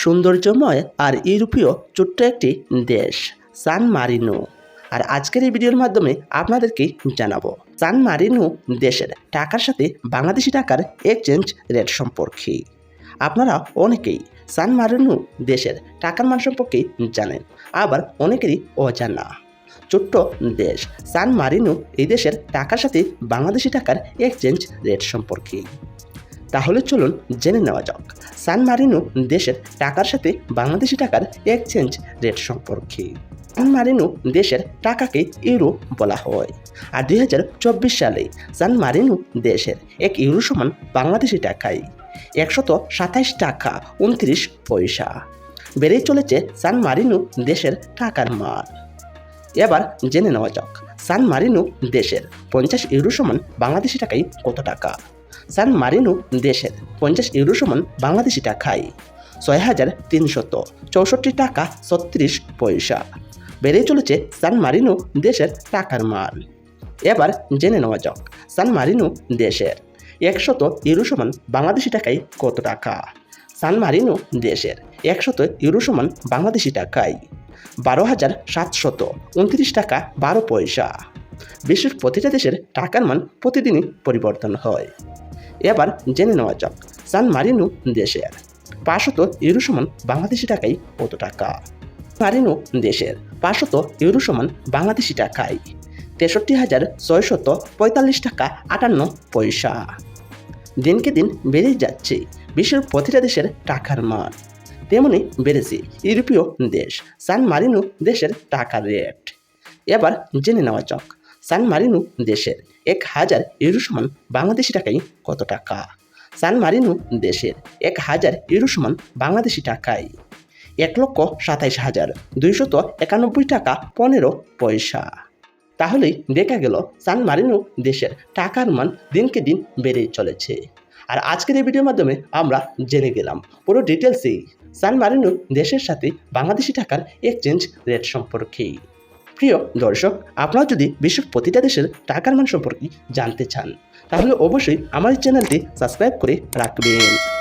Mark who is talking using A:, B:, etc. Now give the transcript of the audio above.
A: সৌন্দর্যময় আর ইউরোপীয় ছোট্ট একটি দেশ, সান মারিনো। আর আজকের এই ভিডিওর মাধ্যমে আপনাদেরকে জানাব, সান মারিনো দেশের টাকার সাথে বাংলাদেশি টাকার এক্সচেঞ্জ রেট সম্পর্কে। আপনারা অনেকেই সান মারিনো দেশের টাকার মান সম্পর্কে জানেন, আবার অনেকেরই অজানা। ছোট্ট দেশ, সান মারিনো এই দেশের টাকার সাথে বাংলাদেশি টাকার এক্সচেঞ্জ রেট সম্পর্কে। তাহলে চলুন জেনে নেওয়া যাক। সান মারিনো দেশের টাকার সাথে বাংলাদেশি টাকার এক্সচেঞ্জ রেট সম্পর্কে। সান মারিনো দেশের টাকাকে ইউরো বলা হয়। আর দুই হাজার চব্বিশ সালে সান মারিনো দেশের এক ইউরো সমান বাংলাদেশি টাকায় একশত সাতাইশ টাকা উনত্রিশ পয়সা। বেড়েই চলেছে সান মারিনো দেশের টাকার মান। এবার জেনে নেওয়া যাক, সান মারিনো দেশের পঞ্চাশ ইউরো সমান বাংলাদেশি টাকায় কত টাকা? সান মারিনো দেশের পঞ্চাশ ইউরো সমান বাংলাদেশি টাকায় ছয় হাজার তিনশত চৌষট্টি টাকা ছত্রিশ পয়সা। বেড়ে চলেছে সান মারিনো দেশের টাকার মান। এবার জেনে নেওয়া যাক সান মারিনো দেশের একশত ইউরো সমান বাংলাদেশি টাকায় কত টাকা? সান মারিনো দেশের একশত ইউরো সমান বাংলাদেশি টাকায় বারো হাজার সাতশত উনত্রিশ টাকা বারো পয়সা। বিশ্বের প্রতিটা দেশের টাকার মান প্রতিদিনই পরিবর্তন হয়। এবার জেনে নেওয়া যাক, সান মারিনো দেশের। পাঁচশত ইউরো সমান বাংলাদেশি টাকায় কত টাকা? মারিনো দেশের, পাঁচশত ইউরো সমান বাংলাদেশি টাকায়। তেষট্টি হাজার ছয়শত পঁয়তাল্লিশ টাকা আটান্ন পয়সা। দিনকে দিন বেড়ে যাচ্ছে বিশ্বের প্রতিটা দেশের টাকার মান। তেমনি বেড়েছে ইউরোপীয় দেশ, সান মারিনো দেশের টাকার রেট। এবার জেনে নেওয়া যাক সান মারিনো দেশের এক হাজার ইউরো সমান বাংলাদেশি টাকায় কত টাকা? সান মারিনো দেশের এক হাজার ইউরো সমান বাংলাদেশি টাকায় এক লক্ষ সাতাইশ হাজার দুইশত একানব্বই টাকা পনেরো পয়সা। তাহলেই দেখা গেল সান মারিনো দেশের টাকার মান দিনকে দিন বেড়েই চলেছে। আর আজকের এই ভিডিওর মাধ্যমে আমরা জেনে গেলাম পুরো ডিটেলসেই সান মারিনো দেশের সাথে বাংলাদেশি টাকার এক্সচেঞ্জ রেট সম্পর্কে। প্রিয় দর্শক, আপনারা যদি বিশ্বের প্রতিটা দেশের টাকার মান সম্পর্কে জানতে চান, তাহলে অবশ্যই আমার চ্যানেলটি সাবস্ক্রাইব করে রাখবেন।